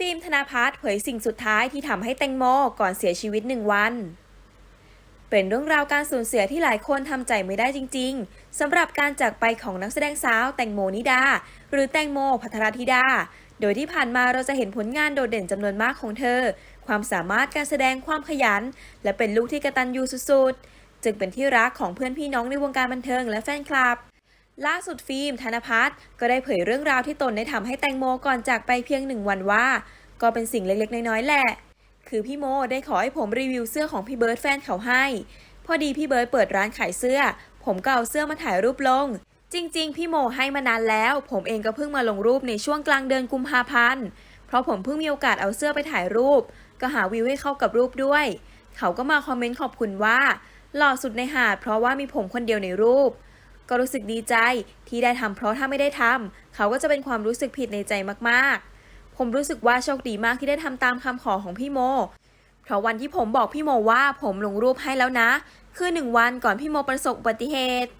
ฟิล์มธนาพัฒน์เผยสิ่งสุดท้ายที่ทำให้แตงโมก่อนเสียชีวิตหนึ่งวัน เป็นเรื่องราวการสูญเสียที่หลายคนทำใจไม่ได้จริง ๆสำหรับการจากไปของนักแสดงสาวแตงโมนิดา หรือแตงโมพัทรธิดา โดยที่ผ่านมาเราจะเห็นผลงานโดดเด่นจำนวนมากของเธอ ความสามารถการแสดงความขยัน และเป็นลูกที่กระตันยูสุดๆ จึงเป็นที่รักของเพื่อนพี่น้องในวงการบันเทิงและแฟนคลับ ล่าสุดฟิล์มธนพัฒน์ก็ได้เผยเรื่องราวที่ตนได้ทำให้แตงโมก่อนจากไปเพียงหนึ่งวันว่า ก็เป็นสิ่งเล็กๆ น้อยๆแหละ คือพี่โมได้ขอให้ผมรีวิวเสื้อของพี่เบิร์ดแฟนเขาให้ พอดีพี่เบิร์ดเปิดร้านขายเสื้อ ผมก็เอาเสื้อมาถ่ายรูปลง จริง ๆ พี่โมให้มานานแล้ว ผมเองก็เพิ่งมาลงรูปในช่วงกลางเดือนกุมภาพันธ์เพราะผมเพิ่งมีโอกาสเอาเสื้อไปถ่ายรูป ก็หาวิวให้เข้ากับรูปด้วย เขาก็มาคอมเมนต์ขอบคุณว่า หล่อสุดในหาดเพราะว่ามีผมคนเดียวในรูป ก็รู้สึกดีใจที่ได้ทำเพราะถ้าไม่ได้ทำเขาก็จะเป็นความรู้สึกผิดในใจมากๆ ผมรู้สึกว่าโชคดีมากที่ได้ทำตามคำขอของพี่โม เพราะวันที่ผมบอกพี่โมว่าผมลงรูปให้แล้วนะ คือหนึ่งวันก่อนพี่โมประสบอุบัติเหตุ